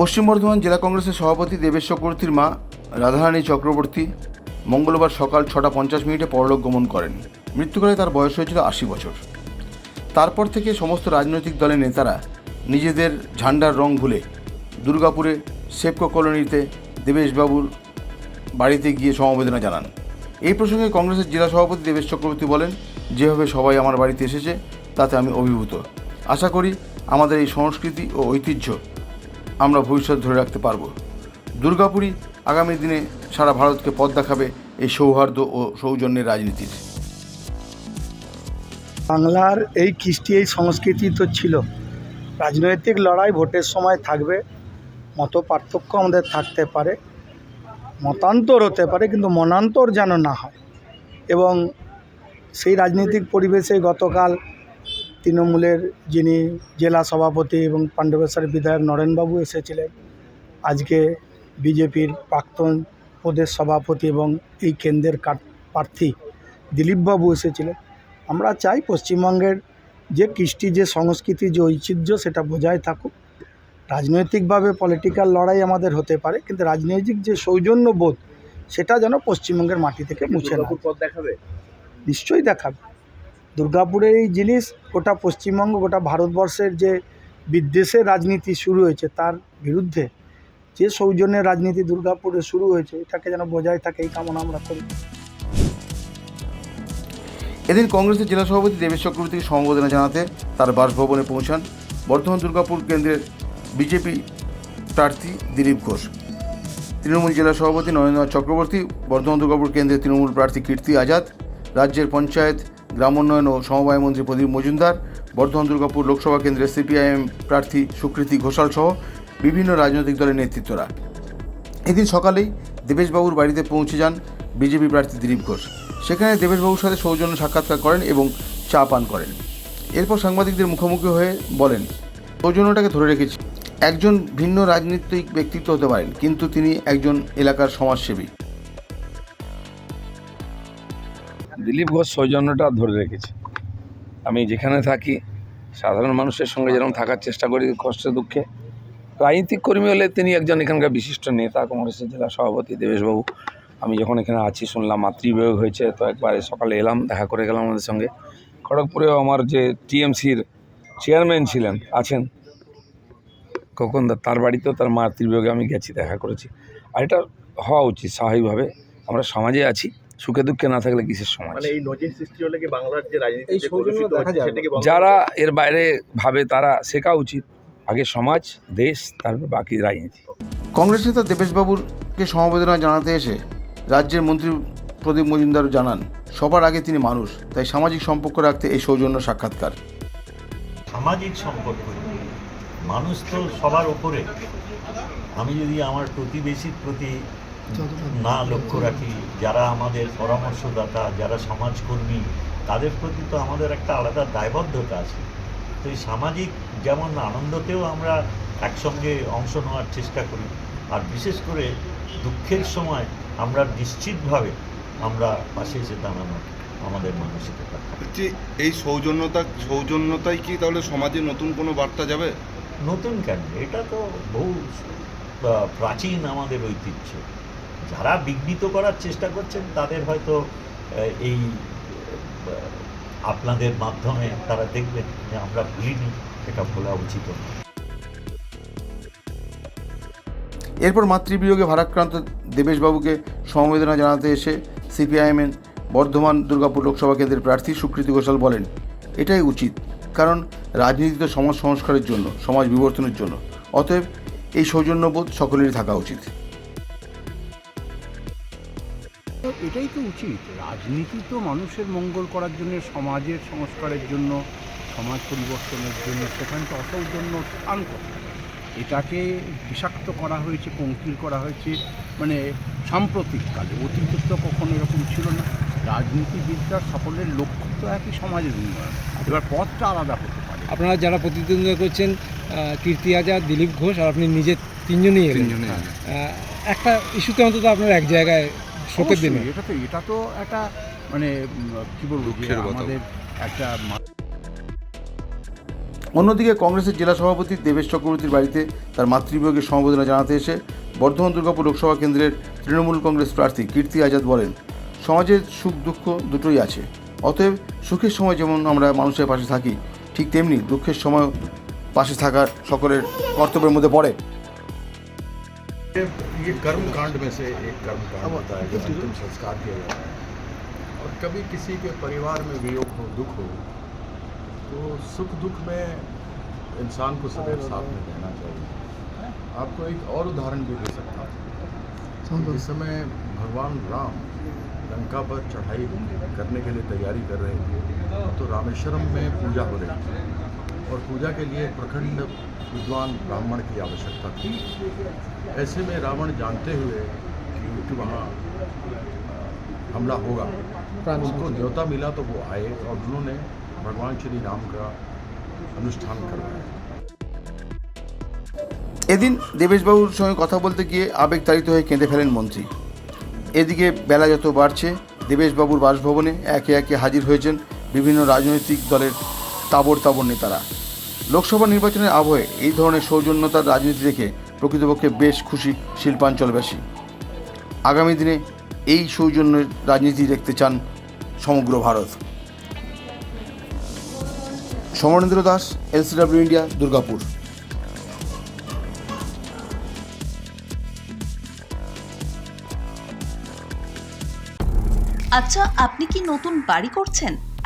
পশ্চিম বর্ধমান জেলা কংগ্রেসের সভাপতি দেবেশ চক্রবর্তীর মা, রাধারানী চক্রবর্তী মঙ্গলবার সকাল ছটা পঞ্চাশ মিনিটে পরলোক গমন করেন। মৃত্যুকালে তার বয়স হয়েছিল আশি বছর। তারপর থেকে সমস্ত রাজনৈতিক দলের নেতারা নিজেদের ঝান্ডার রং ভুলে দুর্গাপুরে সেপকো কলোনিতে দেবেশবাবুর বাড়িতে গিয়ে সমবেদনা জানান। এই প্রসঙ্গে কংগ্রেসের জেলা সভাপতি দেবেশ চক্রবর্তী বলেন, যেভাবে সবাই আমার বাড়িতে এসেছে, তাতে আমি অভিভূত। আশা করি আমাদের এই সংস্কৃতি ও ঐতিহ্য আমরা ভবিষ্যৎ ধরে রাখতে পারব। দুর্গাপুরী আগামী দিনে সারা ভারতকে পথ দেখাবে এই সৌহার্দ্য ও সৌজন্যের রাজনীতির। বাংলার এই কৃষ্টি, এই সংস্কৃতি তো ছিল। রাজনৈতিক লড়াই ভোটের সময় থাকবে। মত পার্থক্য আমাদের থাকতে পারে। মতান্তর হতে পারে, কিন্তু মনান্তর যেন না হয়। এবং সেই রাজনৈতিক পরিবেশে গতকাল তৃণমূলের যিনি জেলা সভাপতি এবং পাণ্ডবেশ্বরের বিধায়ক নরেনবাবু এসেছিলেন আজকে বিজেপির প্রাক্তন প্রদেশ সভাপতি এবং এই কেন্দ্রের প্রার্থী দিলীপবাবু এসেছিলেন। আমরা চাই পশ্চিমবঙ্গের যে কৃষ্টি যে সংস্কৃতি যে ঐতিহ্য সেটা বজায় থাকুক। রাজনৈতিকভাবে পলিটিক্যাল লড়াই আমাদের হতে পারে কিন্তু রাজনৈতিক যে সৌজন্য বোধ সেটা যেন পশ্চিমবঙ্গের মাটি থেকে মুছে না দেখাবে? নিশ্চয়ই দেখাবে। দুর্গাপুরের এই জিনিস, গোটা পশ্চিমবঙ্গ, গোটা ভারতবর্ষের যে বিদ্বেষের রাজনীতি শুরু হয়েছে তার বিরুদ্ধে যে সৌজন্যের রাজনীতি দুর্গাপুরে শুরু হয়েছে, এটাকে যেন বজায় থাকে এই কামনা আমরা করি। এদিন কংগ্রেসের জেলা সভাপতি দেবেশ চক্রবর্তীকে সমবেদনা জানাতে তার বাসভবনে পৌঁছান বর্ধমান দুর্গাপুর কেন্দ্রের বিজেপি প্রার্থী দিলীপ ঘোষ। তৃণমূল জেলা সভাপতি নরেন্দ্রনাথ চক্রবর্তী, বর্ধমান দুর্গাপুর কেন্দ্রের তৃণমূল প্রার্থী কীর্তি আজাদ, রাজ্যের পঞ্চায়েত গ্রামোন্নয়ন ও সমবায় মন্ত্রী প্রদীপ মজুমদার, বর্ধমান দুর্গাপুর লোকসভা কেন্দ্রের সিপিআইএম প্রার্থী সুকৃতি ঘোষাল সহ বিভিন্ন রাজনৈতিক দলের নেতৃত্বরা। এদিন সকালেই দেবেশবাবুর বাড়িতে পৌঁছে যান বিজেপি প্রার্থী দিলীপ ঘোষ। সেখানে দেবেশবাবুর সাথে সৌজন্য সাক্ষাৎকার করেন এবং চা পান করেন। এরপর সাংবাদিকদের মুখোমুখি হয়ে বলেন, সৌজন্যটাকে ধরে রেখেছি। একজন ভিন্ন রাজনৈতিক ব্যক্তিত্ব হতে পারেন, কিন্তু তিনি একজন এলাকার সমাজসেবী। দিলীপ ঘোষ সৌজন্যটা ধরে রেখেছে। আমি যেখানে থাকি, সাধারণ মানুষের সঙ্গে যেরকম থাকার চেষ্টা করি কষ্টে, দুঃখে, রাজনীতিক কর্মী হলে তিনি একজন এখানকার বিশিষ্ট নেতা, কংগ্রেসের জেলা সভাপতি দেবেশবাবু। আমি যখন এখানে আছি, শুনলাম মাতৃবিয়োগ হয়েছে, তো একবার সকালে এলাম, দেখা করে গেলাম আমাদের সঙ্গে। খড়গপুরেও আমার যে টিএমসির চেয়ারম্যান ছিলেন, আছেন কখন তার বাড়িতেও তার মাতৃবিয়োগে আমি গেছি, দেখা করেছি। আর এটা হওয়া উচিত, স্বাভাবিকভাবে। আমরা সমাজে আছি সুখে দুঃখে না থাকলে কিসের সমাজ? মানে এই নজির সৃষ্টি হলে কি বাংলার যে রাজনীতি এই সৌজন্য দেখা যাবে। সেটাকে বন্ধ যারা এর বাইরে ভাবে তারা শেখা উচিত। আগে সমাজ দেশ তারপর বাকি রাজনীতি। কংগ্রেস নেতা দেবেশবাবুরকে সমবেদনা জানাতে এসে রাজ্যের মন্ত্রী প্রদীপ মজুমদার জানান সবার আগে তিনি মানুষ তাই সামাজিক সম্পর্ক রাখতে এই সৌজন্য সাক্ষাৎকার। সামাজিক সম্পর্ক মানুষ তো সবার ওপরে। আমি যদি আমার প্রতিবেশীর প্রতি না লক্ষ্য রাখি। যারা আমাদের পরামর্শদাতা যারা সমাজকর্মী তাদের প্রতি তো আমাদের একটা আলাদা দায়বদ্ধতা আছে। তো এই সামাজিক যেমন আনন্দতেও আমরা একসঙ্গে অংশ নেওয়ার চেষ্টা করি। আর বিশেষ করে দুঃখের সময় আমরা নিশ্চিতভাবে আমরা পাশে এসে দাঁড়ানো আমাদের মানসিকতা এই সৌজন্যতা সৌজন্যতাই কি তাহলে সমাজে নতুন কোনো বার্তা যাবে? নতুন কেন? এটা তো বহু প্রাচীন আমাদের ঐতিহ্য। যারা বিঘ্নিত করার চেষ্টা করছেন, তাদের হয়তো এই আপনাদের মাধ্যমে তারা দেখবেন যে আমরা ভুলিনি, এটা ভোলা উচিত এরপর মাতৃবিয়োগে ভারাক্রান্ত দেবেশবাবুকে সমবেদনা জানাতে এসে সিপিআইএমের বর্ধমান দুর্গাপুর লোকসভা কেন্দ্রের প্রার্থী সুকৃতি ঘোষাল বলেন, এটাই উচিত, কারণ রাজনীতি তো সমাজ সংস্কারের জন্য, সমাজ বিবর্তনের জন্য, অতএব এই সৌজন্যবোধ সকলেরই থাকা উচিত। এটাই তো উচিত। রাজনীতি তো মানুষের মঙ্গল করার জন্য সমাজের সংস্কারের জন্য সমাজ পরিবর্তনের জন্য সেখানে তো অসৌজন্য স্থান কথা এটাকে বিষাক্ত করা হয়েছে পঙ্কিল করা হয়েছে মানে সাম্প্রতিককালে। অতীতে তো কখনো এরকম ছিল না। রাজনীতিবিদরা সকলের লক্ষ্য তো একই সমাজের উন্নয়ন। এবার পথটা আলাদা হতে পারে। আপনারা যারা প্রতিদ্বন্দ্বিতা করছেন কীর্তি আজাদ দিলীপ ঘোষ আর আপনি নিজে তিনজনই এলেন। তিনজনে একটা ইস্যুতে অন্তত আপনার এক জায়গায় শোকের দিনে। এটা তো এটা তো একটা মানে কি বলব। আমাদের একটা অন্যদিকে কংগ্রেসের জেলা সভাপতি দেবেশ চক্রবর্তীর বাড়িতে তার মাতৃবিয়োগের সমবেদনা জানাতে এসে বর্ধমান দুর্গাপুর লোকসভা কেন্দ্রের তৃণমূল কংগ্রেস প্রার্থী কীর্তি আজাদ বলেন সমাজের সুখ দুঃখ দুটোই আছে। অতএব সুখের সময় যেমন আমরা মানুষের পাশে থাকি ঠিক তেমনি দুঃখের সময় পাশে থাকার সকলের কর্তব্যের মধ্যে পড়ে। ये कर्म कांड में से एक कर्म कांड होता है जो अंतिम संस्कार किया जाता है। और कभी किसी के परिवार में वियोग हो दुख हो तो सुख दुख में इंसान को सदैव साथ में रहना चाहिए। आपको एक और उदाहरण भी दे सकता हूँ। जिस समय भगवान राम लंका पर चढ़ाई करने के लिए तैयारी कर रहे थे तो रामेश्वरम में पूजा हो रही थी। और पूजा के लिए प्रखंड विद्वान ब्राह्मण की आवश्यकता थी ऐसे में रावण जानते हुए कि कि वहाँ हमला होगा उनको न्योता मिला तो वो आए और उन्होंने भगवान श्री राम का अनुष्ठान करवाया এদিন দেবেশবাবুর সঙ্গে কথা বলতে গিয়ে আবেগতাড়িত হয়ে কেঁদে ফেলেন মন্ত্রী এদিকে বেলা যত বাড়ছে দেবেশবাবুর বাসভবনে একে একে হাজির হয়েছেন বিভিন্ন রাজনৈতিক দলের তাবর তাবর নেতারা লোকসভা নির্বাচনের আবহে এই ধরনের সৌজন্যতার রাজনীতি দেখে প্রকৃতপক্ষে বেশ খুশি শিল্পাঞ্চলবাসী। আগামী দিনে এই সৌজন্যের রাজনীতি দেখতে চান সমগ্র Bharat. Samarendra Das, LCW India, Durgapur. আচ্ছা আপনি কি নতুন বাড়ি করছেন?